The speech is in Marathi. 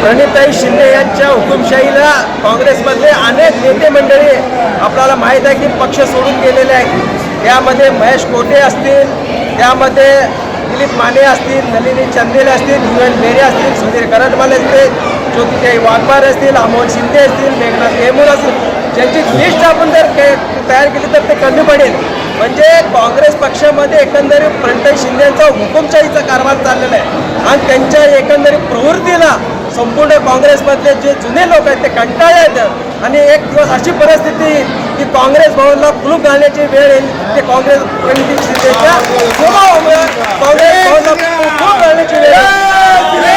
प्रणिताई शिंदे यांच्या हुकुमशाहीला काँग्रेसमधले अनेक नेते मंडळी आपल्याला माहीत आहे की पक्ष सोडून गेलेले आहेत. त्यामध्ये महेश कोटे असतील त्यामध्ये दिलीप माने असतील नलिनी चंदेल असतील युएन मेरे असतील सुधीर करटवाल असतील ज्योतिताई वाघमार असतील अमोल शिंदे असतील मेघनाथ हेमूर असतील. ज्यांची लिस्ट आपण जर तयार केली तर ते कमी पडेल. म्हणजे काँग्रेस पक्षामध्ये एकंदरीत प्रणताई शिंदेचा हुकुमशाहीचा कारभार चाललेला आहे. आणि त्यांच्या एकंदरीत प्रवृत्तीला संपूर्ण काँग्रेसमधले जे जुने लोक आहेत ते कंटाळले आहेत. आणि एक दिवस अशी परिस्थिती येईल की काँग्रेस भवनला कुलूप घालण्याची वेळ येईल ते काँग्रेस काँग्रेस भवनला कुलूप घालण्याची वेळ येईल.